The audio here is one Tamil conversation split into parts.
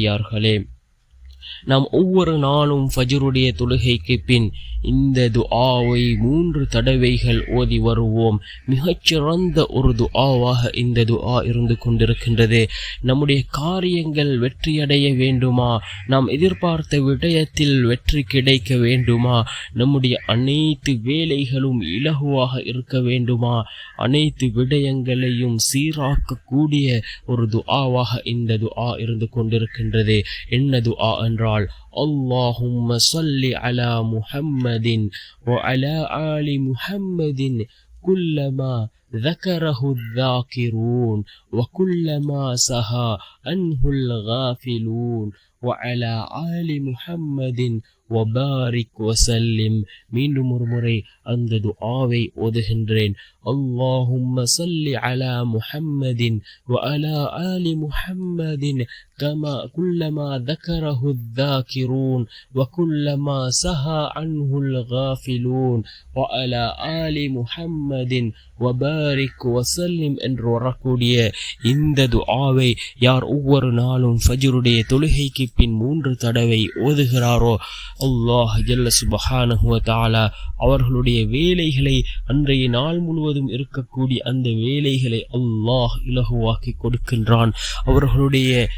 யார்களே நாம் ஒவ்வொரு நாளும் ஃபஜருடைய தொழுகைக்கு பின் இந்த துஆவை மூன்று தடவைகள் ஓதி வருவோம். மிகச்சிறந்த ஒரு துஆவாக இந்த துஆ இருந்து கொண்டிருக்கின்றது. நம்முடைய காரியங்கள் வெற்றியடைய வேண்டுமா? நாம் எதிர்பார்த்த விடயத்தில் வெற்றி கிடைக்க வேண்டுமா? நம்முடைய அனைத்து வேலைகளும் இலகுவாக இருக்க வேண்டுமா? அனைத்து விடயங்களையும் சீராக்கக்கூடிய ஒரு துஆவாக இந்த துஆ இருந்து கொண்டிருக்கின்றது. என்ன துஆ என்றால் அல்லாஹும் சல்லி அலா முஹம்மதின் ஒ அலா ஆலி முஹம்மதின் குல்லமா ذكره الذاكرون وكلما سهى عنه الغافلون وعلى آل محمد وبارك وسلم மீண்டும் ஒரு முறை அந்த துஆவை ஓதுகின்றேன் اللهم صل على محمد وعلى آل محمد كما كلما ذكره الذاكرون وكلما سهى عنه الغافلون وعلى آل محمد وبارك பாரிக் வசல்லிம் என்று வரக்கூடிய இந்த துஆவை யார் ஒவ்வொரு நாளும் ஃபஜ்ருடைய தொழுகைக்கு பின் மூன்று தடவை ஓதுகிறாரோ? அல்லாஹ் ஜல்ல சுபஹானஹுவ தாலா அவர்களுடைய வேலைகளை அன்றைய நாள் முழுவதும் இருக்கக்கூடிய அந்த வேலைகளை அல்லாஹ் இலகுவாக்கி கொடுக்கின்றான். அவர்களுடைய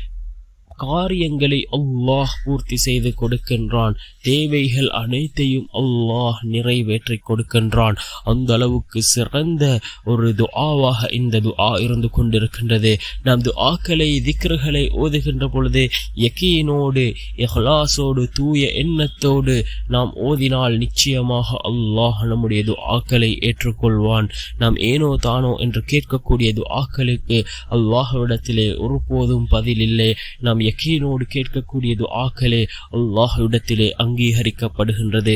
காரியங்களை அல்லாஹ் பூர்த்தி செய்து கொடுக்கின்றான். தேவைகள் அனைத்தையும் அல்லாஹ் நிறைவேற்றி கொடுக்கின்றான். அந்த அளவுக்கு சிறந்த ஒரு துஆவாக இந்த துஆ இருந்து கொண்டிருக்கின்றது. நாம் துஆக்களை திக்ருகளை ஓதுகின்ற பொழுது யக்கீனோடு எஹ்லாசோடு தூய எண்ணத்தோடு நாம் ஓதினால் நிச்சயமாக அல்லாஹ் நம்முடைய துஆக்களை ஏற்றுக்கொள்வான். நாம் ஏனோ தானோ என்று கேட்கக்கூடிய துஆக்களுக்கு அல்லாஹ்விடத்திலே ஒருபோதும் பதில் இல்லை. நாம் யக்கீனோடு கேட்கக்கூடிய துஆக்களே அல்லாஹ்விடத்திலே அங்கீகரிக்கப்படுகின்றது.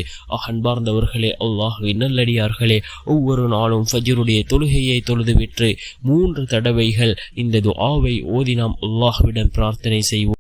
அன்பார்ந்தவர்களே அல்லாஹ்வின் நல்லடியார்களே ஒவ்வொரு நாளும் ஃபஜ்ருடைய தொழுகையை தொழுதுவிட்டு மூன்று தடவைகள் இந்த துஆவை ஓதி நாம் அல்லாஹ்விடம் பிரார்த்தனை செய்வோம்.